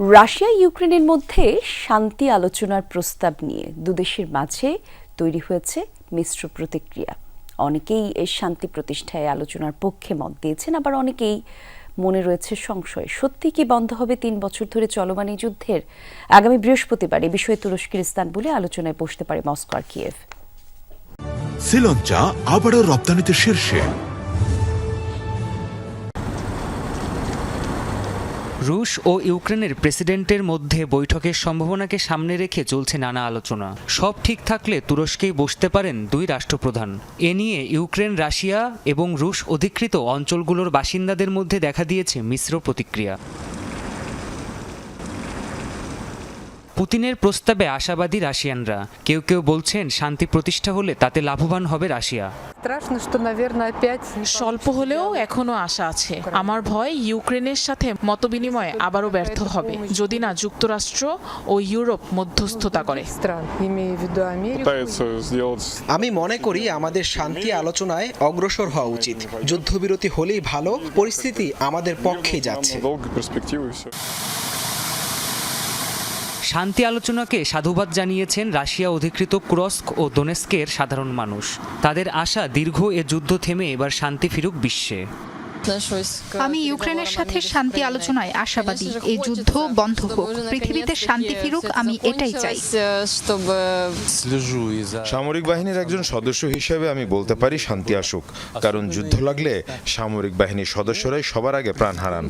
Russia, ইউক্রেনের মধ্যে শান্তি আলোচনার প্রস্তাব নিয়ে দুদেশের মাঝে তৈরি হয়েছে মিশ্র প্রতিক্রিয়া। অনেকেই এই শান্তি প্রতিষ্ঠায় আলোচনার পক্ষে মত দিয়েছেন, আবার অনেকেই মনে রয়েছে সংশয়। সত্যি কি বন্ধ হবে তিন বছর ধরে চলমান এই যুদ্ধের? আগামী বৃহস্পতিবার এ বিষয়ে তুরস্কের ইস্তানবুলে আলোচনায় বসতে পারে মস্কো আর কিয়েভ। শ্রীলঙ্কা আবারও রপ্তানিতে শীর্ষে। রুশ ও ইউক্রেনের প্রেসিডেন্টের মধ্যে বৈঠকের সম্ভাবনাকে সামনে রেখে চলছে নানা আলোচনা। সব ঠিক থাকলে তুরস্কেই বসতে পারেন দুই রাষ্ট্রপ্রধান। এ নিয়ে ইউক্রেন, রাশিয়া এবং রুশ অধিকৃত অঞ্চলগুলোর বাসিন্দাদের মধ্যে দেখা দিয়েছে মিশ্র প্রতিক্রিয়া। পুতিনের প্রস্তাবে আশাবাদী রাশিয়ানরা। কেউ কেউ বলছেন শান্তি প্রতিষ্ঠা হলে তাতে লাভবান হবে রাশিয়া। স্বল্প হলেও এখনও আশা আছে। আমার ভয় ইউক্রেনের সাথে মতবিনিময়ে আবারও ব্যর্থ হবে। যদি না যুক্তরাষ্ট্র ও ইউরোপ মধ্যস্থতা করে। আমি মনে করি আমাদের শান্তি আলোচনায় অগ্রসর হওয়া উচিত। যুদ্ধবিরতি হলেই ভালো পরিস্থিতি আমাদের পক্ষে যাচ্ছে। শান্তি আলোচনাকে সাধুবাদ জানিয়েছেন রাশিয়া অধিকৃত ক্রস্ক ও দোনেস্কের সাধারণ মানুষ। তাদের আশা দীর্ঘ এ যুদ্ধ থেমে এবার শান্তি ফিরুক বিশ্বে। আমি ইউক্রেনের সাথে শান্তি আলোচনায় আশাবাদী। এই যুদ্ধ বন্ধ হোক পৃথিবীতে শান্তি ফিরুক আমি এটাই চাই। সামরিক বাহিনীর একজন সদস্য হিসেবে আমি বলতে পারি শান্তি আসুক। কারণ যুদ্ধ লাগলে সামরিক বাহিনীর সদস্যরাই সবার আগে প্রাণ হারান।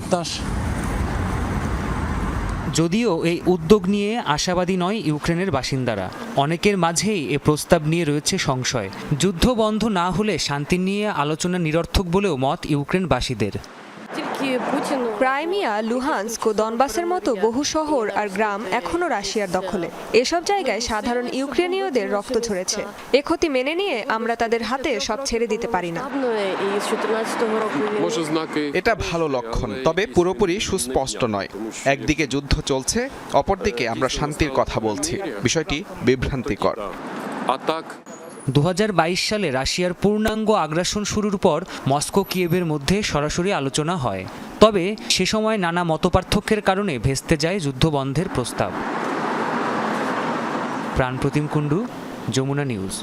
যদিও এই উদ্যোগ নিয়ে আশাবাদী নয় ইউক্রেনের বাসিন্দারা। অনেকের মাঝেই এ প্রস্তাব নিয়ে রয়েছে সংশয়। যুদ্ধ বন্ধ না হলে শান্তি নিয়ে আলোচনা নিরর্থক বলেও মত ইউক্রেনবাসীদের। ক্রাইমিয়া লুহান্স্ক ও দনবাসের মতো বহু শহর আর গ্রাম এখনও রাশিয়ার দখলে। এসব জায়গায় সাধারণ ইউক্রেনীয়দের রক্ত ঝরেছে। এ ক্ষতি মেনে নিয়ে আমরা তাদের হাতে সব ছেড়ে দিতে পারি না। এটা ভালো লক্ষণ তবে পুরোপুরি সুস্পষ্ট নয়। একদিকে যুদ্ধ চলছে অপরদিকে আমরা শান্তির কথা বলছি। বিষয়টি বিভ্রান্তিকর। দু হাজার বাইশ সালে রাশিয়ার পূর্ণাঙ্গ আগ্রাসন শুরুর পর মস্কো কিয়েভের মধ্যে সরাসরি আলোচনা হয়। তবে সে সময় নানা মতপার্থক্যের কারণে ভেস্তে যায় যুদ্ধবন্ধের প্রস্তাব। প্রাণপ্রতিম কুণ্ডু, যমুনা নিউজ।